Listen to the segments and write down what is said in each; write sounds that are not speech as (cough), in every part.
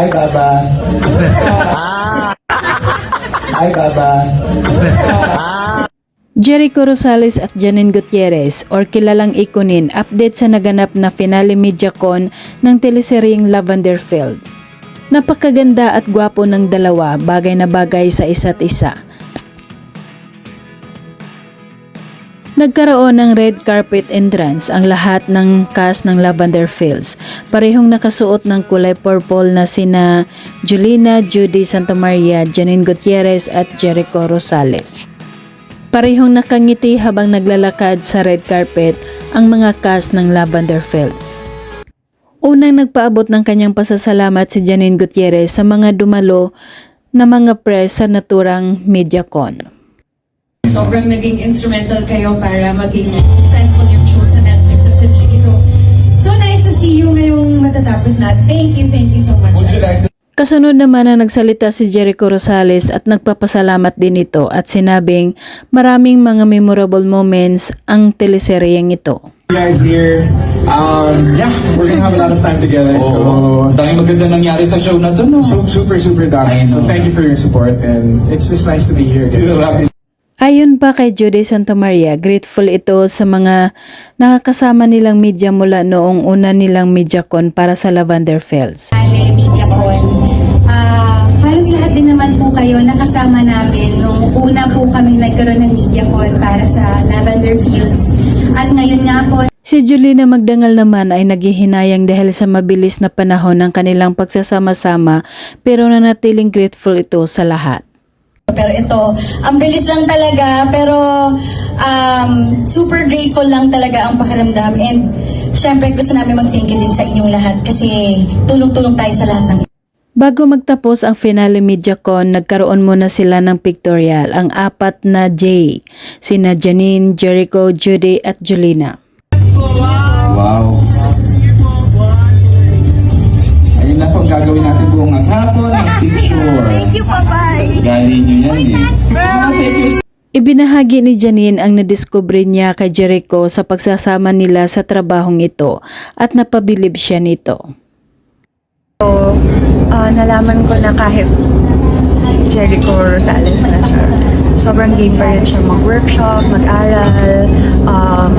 Ay, Baba. Ay, Baba. Jericho Rosales at Janine Gutierrez or kilalang Ikunin update sa naganap na finale MediaCon ng teleseryeng Lavender Fields. Napakaganda at gwapo ng dalawa, bagay na bagay sa isa't isa. Nagkaroon ng red carpet entrance ang lahat ng cast ng Lavender Fields. Parehong nakasuot ng kulay purple na sina Julina, Judy Santamaria, Janine Gutierrez at Jericho Rosales. Parehong nakangiti habang naglalakad sa red carpet ang mga cast ng Lavender Fields. Unang nagpaabot ng kanyang pasasalamat si Janine Gutierrez sa mga dumalo na mga press sa naturang MediaCon. Sobrang naging instrumental kayo para maging successful yung show sa Netflix at sa TV. So, so nice to see you ngayong matatapos na. Thank you, thank you so much. Kasunod naman na nagsalita si Jericho Rosales at nagpapasalamat din ito at sinabing maraming mga memorable moments ang teleseryeng ito. You guys here. Um, yeah, we're gonna have a lot of time together. Oo. So, dahil maganda nangyari sa show na to, no? so super, super dami. So thank you for your support and it's just nice to be here again. Pa kay Judy Santamaria, grateful ito sa mga nakakasama nilang media mula noong una nilang MediaCon para sa Lavender Fields. Ale MediaCon. Ah, halos lahat din naman po kayo nakasama namin nung una po kami nagkaroon ng MediaCon para sa Lavender Fields. At ngayon nga po, Si Julina Magdangal naman ay naghihinayang dahil sa mabilis na panahon ng kanilang pagsasama-sama pero nanatiling grateful ito sa lahat. Pero ito, ang bilis lang talaga, pero um, super grateful lang talaga ang pakiramdam. And syempre gusto namin mag-thank you din sa inyong lahat kasi tulong-tulong tayo sa lahat ng Bago magtapos ang finale MediaCon, nagkaroon muna sila ng pictorial, ang apat na J, sina Janine, Jericho, Judy at Julina. Wow. Ayun buong maghapon ng picture. (laughs) Thank you, bye-bye. Galing nyo yan eh. Ibinahagi ni Janine ang nadiskubre niya kay Jericho sa pagsasama nila sa trabahong ito at napabilib siya nito. Ah, nalaman ko na kahit Jericho Rosales na siya, sobrang game pa rin siya mag-workshop, mag-aral, um,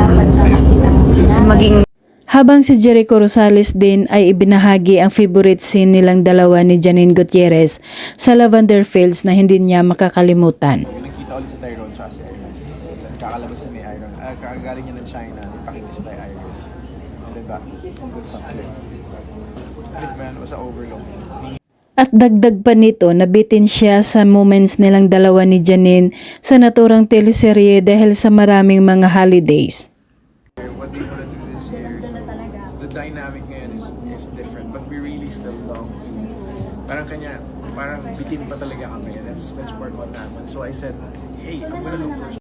maging Habang si Jericho Rosales din ay ibinahagi ang favorite scene nilang dalawa ni Janine Gutierrez sa Lavender Fields na hindi niya makakalimutan. Nakita ulit si Tyrone tsaka si Iris. Kakalabas na ni Iron. Ah, kakagaling niya ng China. Ipakita siya kay Iris. And then back. Good something. Alif man, was overload. At dagdag pa nito, nabitin siya sa moments nilang dalawa ni Janine sa naturang teleserye dahil sa maraming mga holidays. Dynamic ngayon is, is different. But we really still long to parang kanya, parang bitin pa talaga kami. Let's, let's work on that one. So I said, hey, I'm gonna look for